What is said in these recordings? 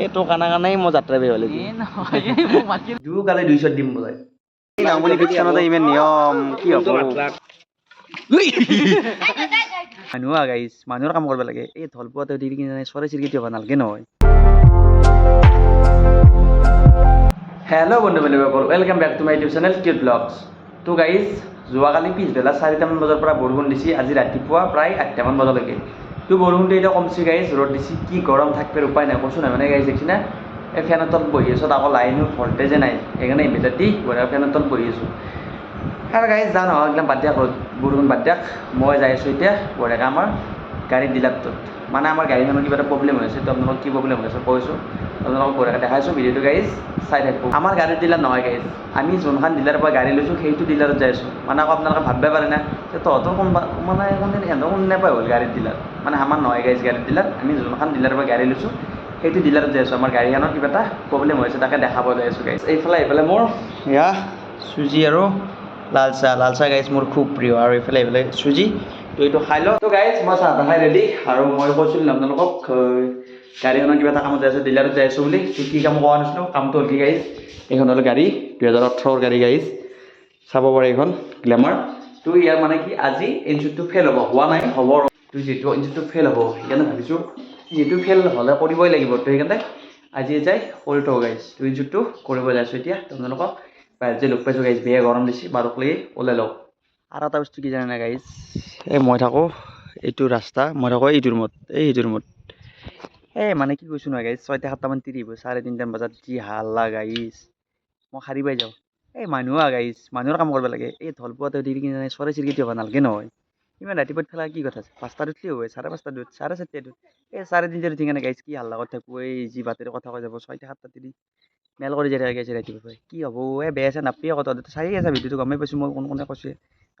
এইটো কানা কানাই মই যাত্ৰা বেয়া হ'লে দুইশ দিম বোলে। এই নামনি কীৰ্তনতে ইমান নিয়ম কি হ'ব? মানুহ গাইছ মানুহৰ কাম কৰিব লাগে। এই ঢল পোৱাতে দি কিনে চৰাই চিৰিকটি হ'ব নালাগে নহয়। হেল্ল' বন্ধু বান্ধৱীসকল welcome back to my YouTube channel cute vlogs তো গাইজ যোৱাকালি পিছবেলা চাৰিটামান বজাৰ পৰা বৰষুণ দিছে আজি ৰাতিপুৱা প্ৰায় আঠটামান বজালৈকে। তো বৰষুণটো এতিয়া কমছে গাইজ ৰ'দ দিছে কি গৰম থাকিব উপায় নাই কৈছোঁ নাই মানে গাইজ দেখছি না এই ফেনৰ তলত বহি আছোঁ আকৌ লাইনো ভল্টেজে নাই সেইকাৰণে ইনভাৰ্টাৰ দি বঢ়িয়া ফেনৰ তলত বহি আছোঁ। আৰু গাইজ নহয় একদম বাদ দিয়ক ৰ'দ বৰষুণ বাদ দিয়ক মই যাই আছোঁ এতিয়া বঢ়িয়াকৈ আমাৰ গাড়ীৰ ডিলাৰটোত মানে আমাৰ গাড়ীখনৰ কিবা এটা প্ৰব্লেম হৈ আছে আপোনালোকক কি প্ৰব্লেম হৈ আছে কৈছোঁ। আপোনালোকক বঢ়িয়াকৈ দেখাইছোঁ ভিডিঅ'টো গাইজ চাই থাকিব। আমাৰ গাড়ীৰ ডিলাৰ নহয় গাইজ আমি যোনখন ডিলাৰৰ পৰা গাড়ী লৈছোঁ সেইটো ডিলাৰত যাই আছোঁ মানে আকৌ আপোনালোকে ভাবিব পাৰে না যে তহঁতৰ কোনোবা মানে কোনদিন এহঁতৰ কোন নাপায় হ'ল গাড়ীৰ ডিলাৰ মানে আমাৰ নহয় গাইজ গাড়ীৰ ডিলাৰ আমি যোনখন ডিলাৰৰ পৰা গাড়ী লৈছোঁ সেইটো ডিলাৰত যাই আছোঁ আমাৰ গাড়ীখনৰ কিবা এটা প্ৰব্লেম হৈছে তাকে দেখাব যাই আছোঁ গাইজ এইফালে এইফালে মোৰ এয়া চুজি আৰু লাল চাহ লাল চাহ গাইজ মোৰ খুব প্ৰিয়। আৰু এইফালে এইফালে চুজি। তো এইটো খাই লওঁ তো গাইজ মই চাহ তাহ খাই ৰেডি আৰু মই কৈছিলোঁ আপোনালোকক গাড়ীখনৰ কিবা এটা কামত যাই আছোঁ ডিলাৰত যাই আছোঁ বুলি। তো কি কাম কোৱা নাছিলোঁ? কামটো হ'ল কি গাইজ এইখন হ'ল গাড়ী দুহেজাৰ ওঠৰৰ গাড়ী গাইজ চাব পাৰে এইখন গ্লেমাৰ তো ইয়াৰ মানে কি আজি ইঞ্জিনটো ফেইল হ'ব। হোৱা নাই হ'ব। তো যিটো ইঞ্জিনটো ফেইল হ'ব সেইকাৰণে ভাবিছোঁ যিটো ফেইল হ'লে কৰিবই লাগিব। তো সেইকাৰণে আজি যাই কৰি থওঁ গাইজ তো ইঞ্জিনটো কৰিব যাইছোঁ এতিয়া। তো আপোনালোকক বাহিৰত যে লগ পাইছোঁ গাইজ বেয়া গৰম দিছে বাৰক লাগি ওলাই লওঁ আৰু এটা বস্তু কি জানে না গাইজ এই মই থাকোঁ, এইটো ৰাস্তা, মই থাকোঁ এইটো ৰুমত এই সেইটো ৰুমত এই মানে কি কৈছোঁ নহয় গাইজ ছয়টা সাতটামান তিৰিব, চাৰে তিনিটামান বজাত যি হাল্লা গাইজ মই সাৰি পাই যাওঁ। এই মানুহ গাইজ মানুহৰ কাম কৰিব লাগে। এই, ঢল পোৱাতে দি কিনে চৰাই চিৰিকটি হ'ব নালাগে নহয়। ইমান ৰাতিপুৱা ফেলা কি কথা আছে? পাঁচটাত উঠলি হয় চাৰে পাঁচটাত উঠ, চাৰে চাৰিটাত উঠ। এই চাৰে তিনিটাত উঠি কিনে গাইজ কি হাল্লা কৰি থাকোঁ, এই যি বাতৰি কথা কৈ যাব, ছয়টা সাতটা তিৰি। মেল কৰি যাই থাকে গাইছে ৰাতিপুৱাই। কি হ'ব এই বেয়া চেয়া নাপায় কথা চাই আছে, ভিডিঅ'টো গমেই পাইছোঁ, মই কোন কোনে কৈছে।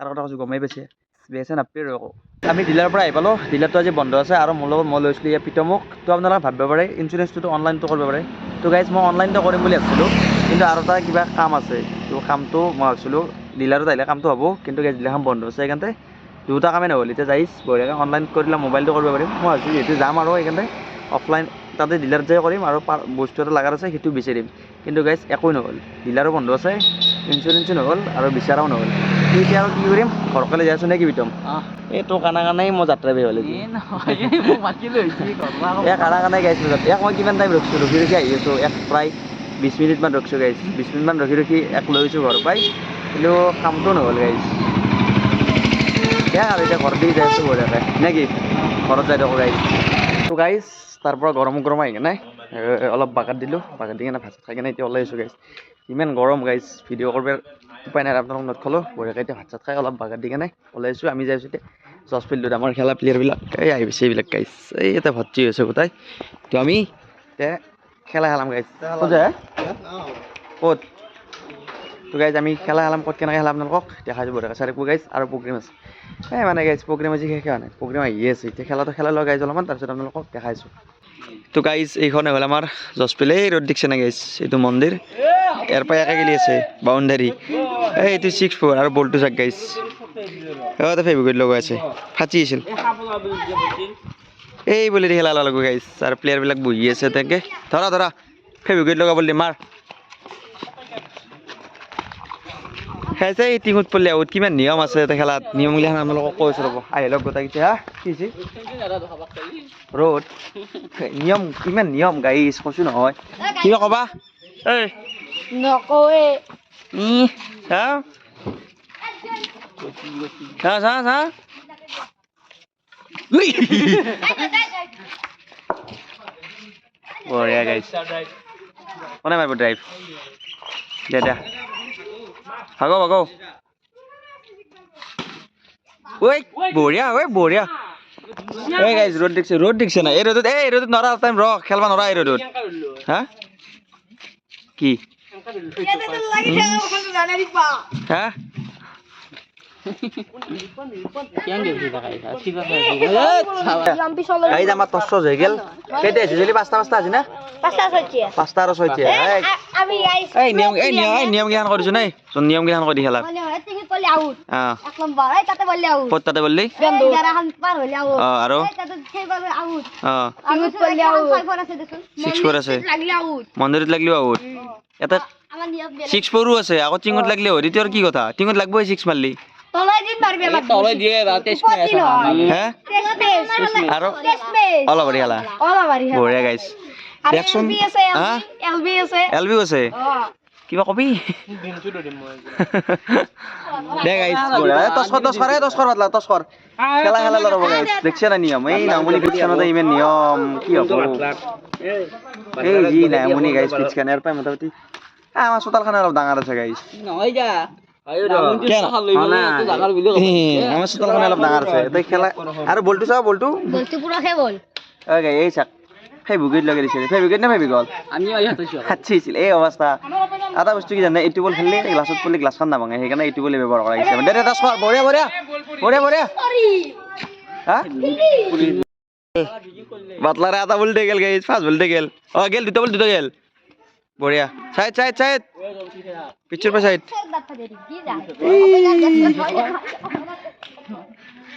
কাৰ কথা কৈছোঁ, গমেই পাইছে। চেয়া নাপায় আৰু আমি ডিলাৰৰ পৰা আহি পালোঁ। ডিলাৰটো আজি বন্ধ আছে আৰু মোৰ লগত, মই লৈছিলোঁ ইয়াৰ প্ৰীতমক তো আপোনালোকে ভাবিব পাৰে ইঞ্চুৰেঞ্চটোতো অনলাইনটো কৰিব পাৰে। তো গাইজ মই অনলাইনটো কৰিম বুলি ভাবিছিলোঁ। কিন্তু আৰু এটা কিবা কাম আছে। তো কামটো মই ভাবিছিলোঁ, ডিলাৰত আহিলে কামটো হ'ব। কিন্তু গাইজ ডিলাৰখন বন্ধ আছে সেইকাৰণে দুটা কামেই নহ'ল। এতিয়া যাইছ বঢ়িয়াকৈ অনলাইন কৰিলে মোবাইলটো কৰিব পাৰিম। মই ভাবিছোঁ যিহেতু যাম আৰু সেইকাৰণে অফলাইন তাতে ডিলাৰত যাই কৰিম আৰু বস্তু এটা লগাৰ আছে, সেইটো বিচাৰিম। কিন্তু গাইজ একোৱেই নহ'ল। ডিলাৰো বন্ধ আছে ইঞ্চুৰেঞ্চো নহ'ল আৰু বিচাৰাও নহ'ল। এতিয়া আৰু কি কৰিম? ঘৰকলৈ যাই আছোঁ নে কি বিতম এইটো কানা কানাই মই যাত্ৰা বেয়া হ'লে এক কানা কানাই গাইছোঁ তাত। এক মই কিমান টাইম ৰখিছোঁ ৰখি ৰখি আহি আছোঁ। এক প্ৰায় বিছ মিনিটমান ৰখিছোঁ গাইছ। বিছ মিনিটমান ৰখি ৰখি এক লৈ গৈছোঁ ঘৰ পাই কিন্তু কামটো নহ'ল গাইছ। এক আৰু এতিয়া ঘৰত দি যাই আছোঁ বঢ়িয়াকৈ নে কি? ঘৰত যাই থাকোঁ গাইছ। তো গাইছ তাৰ পৰা গৰম গৰম আহি কেনে অলপ বাগাত দিলোঁ। বাগাত দি কেনে ভাত খাই কেনে এতিয়া ওলাই আহিছোঁ গাইছ। ইমান গৰম গাইছ। ভিডিঅ' কৰিব উপায় নাই আপোনালোকক নোট খালোঁ বঢ়িয়াকৈ এতিয়া ভাত চাত খাই অলপ বাগাত দি কেনে ওলাই আহিছোঁ, আমি যাই আছোঁ এতিয়া জজ ফিল্ডত আমাৰ খেলা প্লেয়াৰবিলাক এই আহি গৈছে এইবিলাক গাইছ, এই ইয়াতে ভৰ্তি হৈছে গোটাই। তো আমি এতিয়া খেলা খেলাম গাইছ ক'ত তো গাইজ আমি খেলা খেলাম, ক'ত, কেনেকৈ খেলাম আপোনালোকক দেখাই দিব দেখা চাৰি গাইজ আৰু প্ৰগ্ৰেম আছে। এই মানে গাইজ প্ৰগ্ৰেম আজি শেষ হোৱা নাই প্ৰগ্ৰেম আহিয়ে আছে। এতিয়া খেলাটো খেলা লোৱা গাইজ অলপমান, তাৰপিছত আপোনালোকক দেখাইছোঁ তো গাইজ এইখনে হ'ল আমাৰ জজপিল এই ৰ'দ দিছে নে গাইজ এইটো মন্দিৰ। পৰা একে গেলি আছে বাউণ্ডাৰী এই এইটো ছিক্স ফ'ৰ আৰু বলটো চাক গাইজ অঁ তাতে ফেব্ৰিকেট লগোৱা আছে। ফাটি আছিল এই বুলি খেলা লগো গাইজ আৰু প্লেয়াৰবিলাক বহি আছে তেনেকৈ ধৰা ধৰা ফেব্ৰিকেট লগাব দি মাৰ খাইছে এই টিঙত পৰিলে আউট কিমান নিয়ম আছে ইয়াতে খেলাত। নিয়মগিলাখান আপোনালোকক কৈছোঁ, ৰ'ব। আহি লওক গোটেইকেইটা হা কি হৈছে? ৰ'দ নিয়ম, কিমান নিয়ম গাইছ কৈছোঁ নহয়। কিবা ক'বা? এই নকওঁৱে ই চা চা চা চা উই। বঢ়িয়া, ঐ, বঢ়িয়া। এই গাইজ ৰ'দ দিছে ৰ'দ দিছে না এই ৰ'দত এই ৰ'দত নৰা টাইম ৰ, খেলবা নৰা এই ৰ'দত। হা? কি? হা গাইজ আমাৰ টচ টচ হৈ গেল হৈছে যদি পাঁচটা পাঁচটা আছে না? পাঁচটা আৰু ছয়টা এই। এই নিয়ম এই নিয়ম এই নিয়ম কেইখন কৰিছোঁ নাই? নিয়ম কেইখন কৰি খেলা। এই তাতে বললে? আৰু আছে আছে। মন্দিৰত লাগিলেও আউট এটা ছিক্স ফ'ৰো আছে আকৌ টিঙত লাগিলে হয় তেতিয়া কি কথা? টিঙত লাগবই খেলা। আর আছে ও কিবা কবি? দে গাইছ তস্কৰ তস্কৰ এই তস্কৰ পাতলা তস্কৰ খেলা খেলা ল'ব গাইছ দেখছে না নিয়ম? এই নামনি পিটখানতে ইমান নিয়ম কি হ'ব? এই যি নামনি গাইছ পিটখান ইয়াৰ পৰাই মোটামুটি। আ, আমাৰ চোতালখন অলপ ডাঙৰ আছে গাইছ নহয় যা। কেন? আমাৰ চোতালখন অলপ ডাঙৰ আছে। তই খেলা। আৰু বলটো চাওঁ বলটো। বলতে পুরো হে বল। ঐ গাই এই চাক। ফেব্ৰিকেট লগাই দিছে ফেব্ৰিকেট নে আমি চোৱা হাতছি আছিল। এই অৱস্থা। এটা বস্তু কি জানে? এইটো বল খেলিলে গ্লাছত পৰিলে গ্লাছখন নাভাঙে। সেইকাৰণে এইটো বলে ব্যৱহাৰ কৰা হৈছে। দে দে স্কৰ বঢ়িয়া বঢ়িয়া। বঢ়িয়া বঢ়িয়া। হা? এটা বল দে গেল গাইছ ফাৰ্ষ্ট বল দে গেল অ গেল দুটা বল দুটা গেল। বঢ়িয়া চাইড চাইড চাইড পিছৰ পৰা চাইড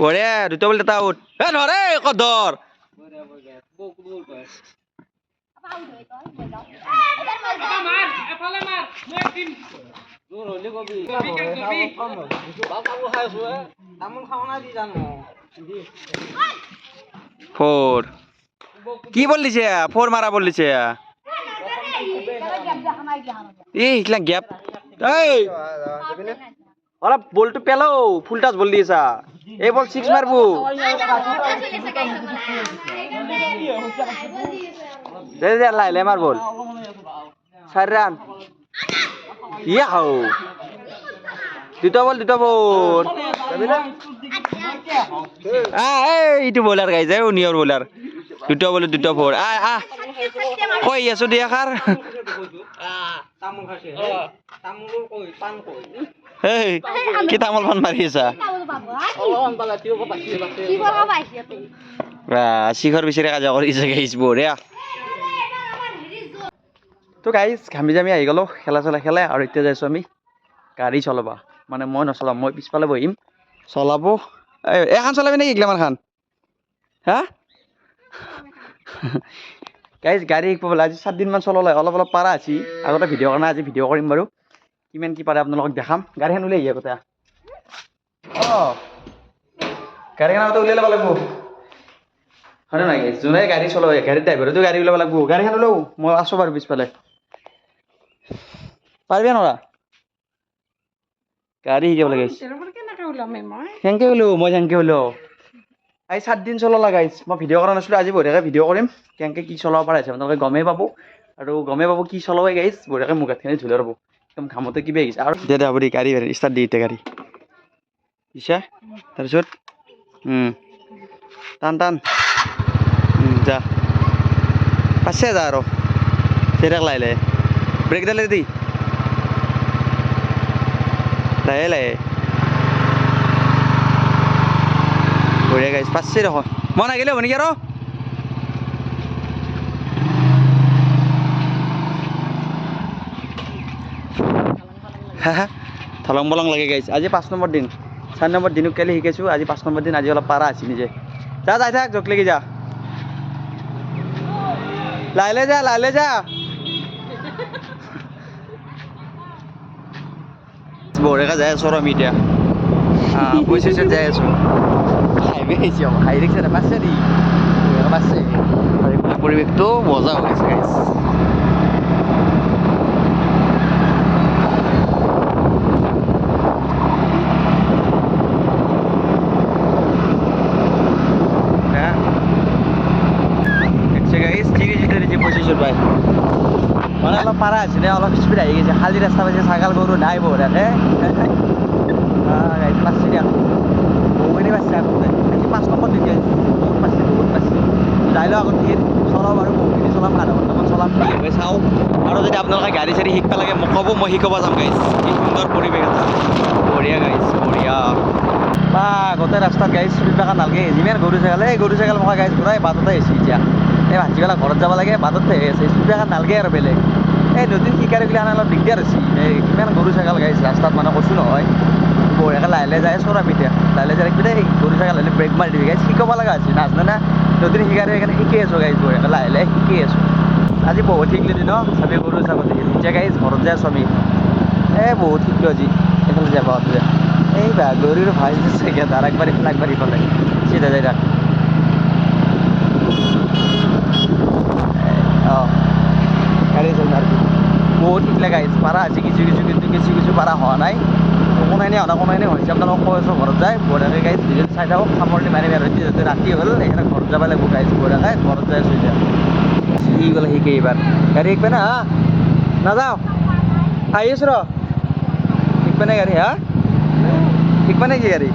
বঢ়িয়া দুটা বল এটা আউট এ নৰে জানো ফোর। কি বললিছে ফোর মারা বললিছে ইগলা গ্যাপ। এই অলপ বলটো পেল ফুল টাচ বল দিয়েছা। এই বল সিক্স মারবো। দে দে লাই লাই মার বল। চার রান। ইয়া হাও দুটা বল দুটা বল। আহ এইটো বলাৰ গাইছে ও নিয়ৰ বলাৰ দুটা বলে দুটা ফোর আহ আহ কই আছো দিয়া খাৰ? তামোল খাইছে। তামোল কই? পাণ কই? এই কি তামোল শিখৰ বিচাৰি কাজা কৰিছে গাইছ বঢ়িয়া তো গাইছ ঘামি জামি আহি গ'লো খেলা চেলা খেলে আৰু এতিয়া যাইছোঁ আমি গাড়ী চলাবা। মানে মই নচলাম মই পিছফালে বহিম। চলাব। এখন চলাবি নেকি গ্লেমাৰ খান হা? গাইজ গাড়ী শিকিব বোলে আজি সাতদিনমান চলালে অলপ অলপ পাৰা আছি। আগতে ভিডিঅ' কাৰণে আজি ভিডিঅ' কৰিম বাৰু। কিমান কি পাৰে আপোনালোকক দেখাম। গাড়ীখন উলিয়াই আহি আগতে। অঁ গাড়ীখন আগতে উলিয়াই ল'ব লাগিব। হয়নে নাই যোনে গাড়ী চলাব গাড়ীৰ ড্ৰাইভাৰেতো গাড়ী ওলাব লাগিব। গাড়ীখন ওলাও মই আছোঁ বাৰু পিছফালে। পাৰিবি নৰা গাড়ী শিকিব লাগে। থেংক ইউ মই? থেংক ইউ আজি সাতদিন চলালা গাইজ মই ভিডিঅ' কৰা নাছিলোঁ, আজি বঢ়িয়াকৈ ভিডিঅ' কৰিম। কেনেকৈ কি চলাব পাৰে আপোনালোকে গমেই পাব। আৰু গমেই পাব কি চলাব গাইজ বঢ়িয়াকৈ মোক গাঁতখিনি ঝুলাই ৰ'ব। একদম ঘামতে কিবা আহিছে আৰু দে দে হ'ব দে গাড়ী ষ্টাৰ্ট দি এতিয়া গাড়ী। দিছা? তাৰপিছত টান টান। যা। পাছে যা আৰু। তেৰাক লাহে লাহে। দালে দি। লাহে লাহে। বঢ়িয়া গাইছ, পাচ্ছে দেখোন। মই নাগিলে হ'ব নেকি আৰু? থলং বলং লাগে গাইছ। আজি পাঁচ নম্বৰ দিন। চাৰি নম্বৰ দিনক কালি শিকাইছোঁ, আজি পাঁচ নম্বৰ দিন আজি অলপ পাৰা আছি নিজে। যা, যাই থাক, জক লাগি যা। লাইলে যা লাইলে যা। বঢ়িয়াকৈ যাই আছোঁ আৰু আমি এতিয়া। পইচা যাই আছোঁ। হাইৱে হাই ৰিক্সা পাইছে নি আৰু এইফালে পৰিৱেশটো মজা হৈ আছে গাইছ হ্যাঁ দেখছে গাইছ চিৰি চিৰি দিছে পঁচিছৰ পাই মানে অলপ স্পীড আহি গৈছে খালী ৰাস্তা পাইছে ছাগাল গৰু নাই বঢ়িয়াকে গাড়ী পাঁচছে দিয়া বহুখিনি পাইছে আগতে। আজি বহুত পাইছে বহুত পাইছে। যাই লওঁ আগত চলাম আৰু বহুখিনি চলাম, আধা ঘণ্টামান চলাম। চাওঁ। আৰু যদি আপোনালোকে গাড়ী চাড়ী শিকিব লাগে মোক ক'ব, মই শিকাব যাম গাইছ কি সুন্দৰ পৰিৱেশ এটা। বঢ়িয়া গাইছ বঢ়িয়া। বা, গোটেই ৰাস্তাত গাড়ী ব্ৰেকাৰ নালাগে। যিমান গৰু ছাগল, এই গৰু ছাগল মোকা গাড়ী ঘূৰাই বাটতে আহিছে এতিয়া। এই ভাটিবেলা ঘৰত যাব লাগে, বাটতে আছে ব্ৰেকাৰ নালাগে আৰু বেলেগ। এই নতুন শিকাৰীগিলাখান অলপ দিগদাৰ হৈছে। এই কিমান গৰু ছাগল গাইছে ৰাস্তাত মানে কৈছোঁ নহয়। বঢ়িয়াকৈ লাহে লাহে যায় এতিয়া লাহে লাহে যায় গৰু চাগে লাহে লাহে ব্ৰেক মাৰি দিবি। গাইজ শিকাব লগা আছে নাজানো না নতুন শিকাই সেইকাৰণে শিকি আছোঁ গাইজ বঢ়িয়াকৈ লাহে লাহে শিকি আছোঁ আজি বহুত শিকিলোঁ দিন চাবি গৰু ছাগলী এতিয়া গাইজ ঘৰত যায় আছোঁ আমি এই বহুত শিকিলোঁ আজি। এইফালে যাব যে। এই বা, গৰুৰ ভাই চাগে তাৰ একবাৰ ইফালে একবাৰ ইফালে চিধা যাই অঁ। গাড়ী আর বহুত শিকলে গাইজ পাৰা আছে কিছু কিছু, কিন্তু কিছু কিছু পাৰা হোৱা নাই। কোনো এনে হোৱা কোনো এনে হৈছে আপোনালোকক কৈ আছোঁ ঘৰত যায় বঢ়িয়াকৈ গাইজ ভিডিঅ' চাই থাকক সামৰণি মাৰি মাৰি ৰাতি যাতে ৰাতি হ'ল সেইকাৰণে ঘৰত যাব লাগিব গাইজ বঢ়িয়াকৈ ঘৰত যাই আছোঁ এতিয়া সি গ'লে শিকে এইবাৰ? গাড়ী শিকবে না হা? নাযাওঁ? আহি আছোঁ ৰ। শিকবে নে গাড়ী হা? শিকবে নেকি গাড়ী?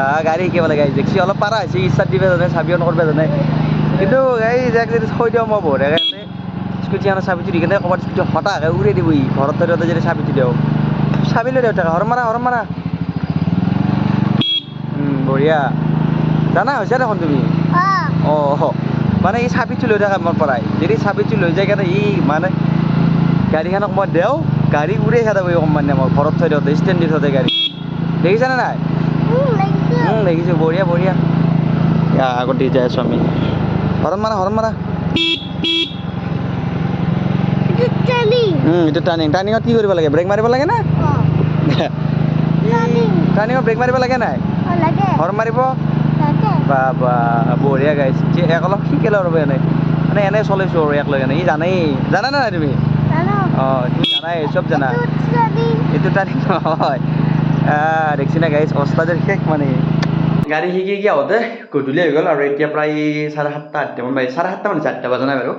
আহ, গাড়ী শিকিব লাগে দেখছি অলপ পাৰা হৈছে ইচ্ছাত দিবে জানে চাবিও নকৰিব জানে। কিন্তু গাড়ী যাক যদি থৈ দিওঁ মই বঢ়িয়াকৈ স্কুটি এনে চাবিটো দি কেনে ক'ৰবাত স্কুটি হঠাকে উৰাই দিব ই ঘৰত যদি চাবিটো দিওঁ চাবি লৈ দেউতাকে হৰ মাৰা হৰ মাৰা। বঢ়িয়া। জানা হৈছে দেখোন তুমি? অঁ। মানে ই চাবিটো লৈ থাকে মোৰ পৰাই। যদি চাবিটো লৈ যায় কাৰণে ই মানে গাড়ীখনক মই দেওঁ গাড়ী উৰাই খেদাব এই কোম্পানীয়ে মই ঘৰত থৈ দিওঁতে ষ্টেণ্ড দি থওঁতে গাড়ী। দেখিছানে নাই? দেখিছোঁ। বঢ়িয়া বঢ়িয়া। আগত দি যাই আছোঁ আমি হৰণ মাৰা হৰণ মাৰা। এইটো টাৰ্ণিং টাৰ্ণিঙত কি কৰিব লাগে? ব্ৰেক মাৰিব লাগে না? টাৰ্ণিঙত ব্ৰেক মাৰিব লাগে নাই? হৰণ মাৰিব? বা বা বঢ়িয়া গাইছে অলপ শিকিলোঁ আৰু এনেই মানে এনেই চলাইছোঁ আৰু এক লৈ কেনে। ই জানেই। জানা নাই তুমি? অঁ তুমি জানাই চব জানা। এইটো টাৰ্ণিং নহয়। দেখছি না গাইছ অস্তাদের শেষ মানে। গাড়ী শিকি শিকি আহোঁতে গধূলি হৈ গ'ল আৰু এতিয়া প্ৰায় চাৰে সাতটা আঠটামান বাজি চাৰে সাতটা মানে চাৰিটা বজা নাই বাৰু।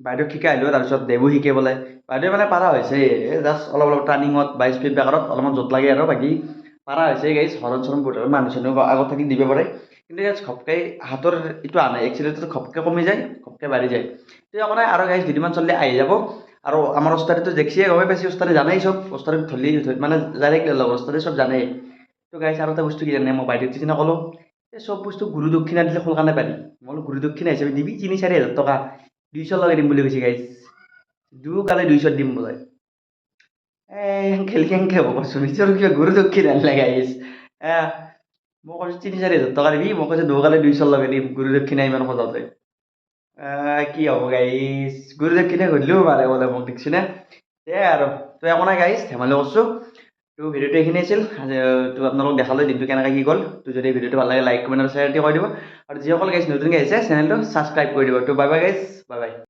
বাইদেউক শিকাই আহিলোঁ তাৰপিছত দেৱো শিকে বোলে। বাইদেউ মানে পাৰা হৈছে। জাষ্ট অলপ অলপ টাৰ্ণিঙত বা স্পীড ব্ৰেকাৰত অলপমান জোত লাগে আৰু বাকী পাৰা হৈছে গাইছ হৰণ চৰণ বহুত মানুহ চানুহ আগত থাকি দিব পাৰে। কিন্তু ইয়াত ঘপকৈ হাতৰ এইটো আনে। এক্সিলেটৰটো ঘপকৈ কমি যায় ঘপকৈ বাঢ়ি যায়। একো নাই আৰু গাইছ দুদিনমান চলিলে আহি যাব। আৰু আমাৰ ওস্তাদিটো দেখছিয়ে গমে পাইছে। ওস্তাদি জানেই চব। ওস্তাদি ধলি মানে ডাইৰেক্ট লগ। ওস্তাদি চব জানেই। তো গাইছ আৰু এটা বস্তু কি জানে? মই বাইদেউক সিদিনা ক'লোঁ এই চব বস্তু গুৰু দক্ষিণা দিলে সোনকালে পাৰি। মই গুৰু দক্ষিণা হিচাপে দিবি তিনি চাৰি হাজাৰ টকা। দুইশ লগাই দিম বুলি কৈছে গাইছ দুয়োকালে দুইশ দিম বোলে। খেলি কেনেকৈ হ'ব কচোন নিজৰ কিবা গুৰু দক্ষিণা গাইছ এহ মই কৈছোঁ তিনি চাৰি হাজাৰ টকা দিবি। মই কৈছোঁ দুয়োকালে দুইশ লগাই দিম। গুৰু দক্ষিণা ইমান সজাওঁতে। আহ, কি হ'ব গাইছ গুৰু দক্ষিণা ঘটিলেও মাৰে বোলে মোক দেখিছোনে? সেয়াই আৰু তো একো নাই গাইছ ধেমালি কৰিছোঁ। তো ভিডিঅ'টো এইখিনি আছিল। তো আপোনালোকক দেখালোঁ দিনটো কেনেকৈ কি গ'ল। তো যদি ভিডিঅ'টো ভাল লাগে লাইক কমেণ্ট আৰু শ্বেয়াৰ কৰি দিব। আৰু যিসকল গাইছ নতুনকৈ আহিছে চেনেলটো ছাবস্ক্ৰাইব কৰি দিব। তো bye bye guys bye bye